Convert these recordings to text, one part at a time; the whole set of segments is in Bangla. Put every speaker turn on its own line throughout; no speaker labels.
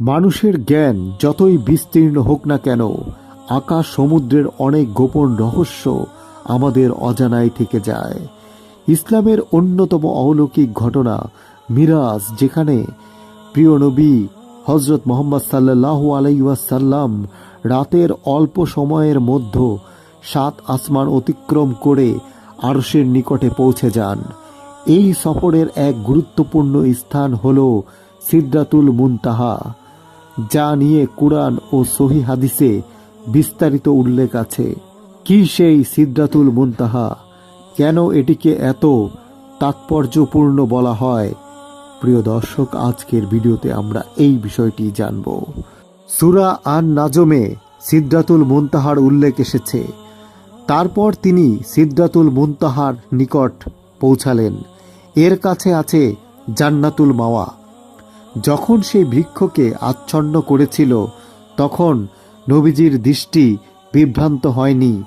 মানুষের জ্ঞান যতই বিস্তীর্ণ হোক না কেন, আকাশ সমুদ্রের অনেক গোপন রহস্য আমাদের অজানায় থেকে যায়। ইসলামের অন্যতম অলৌকিক ঘটনা মিরাজ, যেখানে প্রিয় নবী হজরত মোহাম্মদ সাল্লাহ আলাইসাল্লাম রাতের অল্প সময়ের মধ্যে সাত আসমান অতিক্রম করে আরশের নিকটে পৌঁছে যান। এই সফরের এক গুরুত্বপূর্ণ স্থান হল সিদ্রাতুল মুনতাহা। যা নিয়ে কুরআন ও সহি হাদিসে বিস্তারিত উল্লেখ আছে। কি সেই সিদ্রাতুল মুনতাহা? কেন এটিকে এত তাৎপর্যপূর্ণ বলা হয়? প্রিয় দর্শক, আজকের ভিডিওতে আমরা এই বিষয়টি জানব। সুরা আন নাজমে সিদ্রাতুল মুনতাহার উল্লেখ এসেছে। তারপর তিনি সিদ্রাতুল মুনতাহার নিকট পৌঁছালেন। এর কাছে আছে জান্নাতুল মাওয়া। যখন সেই বৃক্ষকে আচ্ছন্ন করেছিল, তখন নবীজির দৃষ্টি বিভ্রান্ত হয়নি,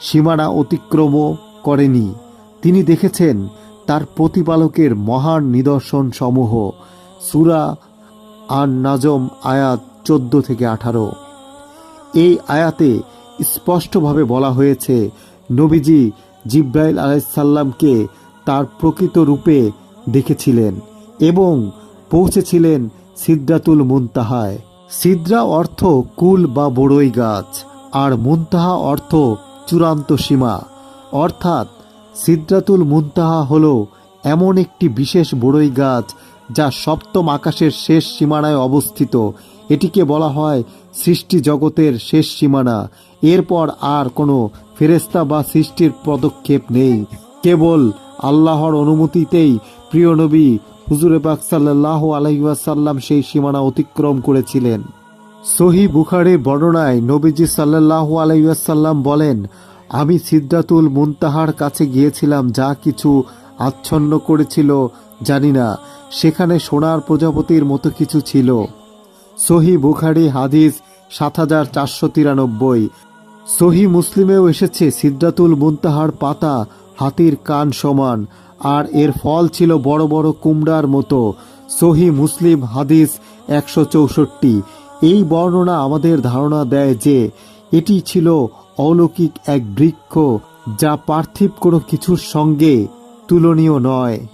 সীমানা অতিক্রমও করেনি। তিনি দেখেছেন তার প্রতিপালকের মহান নিদর্শন সমূহ সুরা আন নাজম আয়াত চোদ্দ থেকে আঠারো। এই আয়াতে স্পষ্টভাবে বলা হয়েছে, নবীজি জিব্রাইল আলাইসাল্লামকে তার প্রকৃত রূপে দেখেছিলেন এবং পৌঁছেছিলেন সিদ্রাতুল মুনতাহায়। সিদ্রা অর্থ কুল বা বড়ই গাছ, আর মুনতাহা অর্থ চূড়ান্ত সীমা। অর্থাৎ সিদ্রাতুল মুনতাহা হল এমন একটি বিশেষ বড়ই গাছ যা সপ্তম আকাশের শেষ সীমানায় অবস্থিত। এটিকে বলা হয় সৃষ্টি জগতের শেষ সীমানা। এরপর আর কোনো ফেরেস্তা বা সৃষ্টির পদক্ষেপ নেই। কেবল আল্লাহর অনুমতিতেই প্রিয় নবী হুজুরে পাক সাল্লাহ আলহিউসাল্লাম সেই সীমানা অতিক্রম করেছিলেন। সহি বুখারির বর্ণনায় নবীজি সাল্লাহ আলাইসাল্লাম বলেন, আমি সিদ্ধাতুল মুনতাহার কাছে গিয়েছিলাম, যা কিছু আচ্ছন্ন করেছিল, জানি না, সেখানে সোনার প্রজাপতির মতো কিছু ছিল। সহি বুখারি হাদিস সাত হাজার চারশো তিরানব্বই। সহি মুসলিমেও এসেছে সিদ্ধাতুল মুনতাহার পাতা হাতির কান সমান। আর এর ফল ছিল বড় বড় কুমড়ার মতো। সহি মুসলিম হাদিস একশো চৌষট্টি। এই বর্ণনা আমাদের ধারণা দেয় যে, এটি ছিল অলৌকিক এক বৃক্ষ যা পার্থিব কোনো কিছুর সঙ্গে তুলনীয় নয়।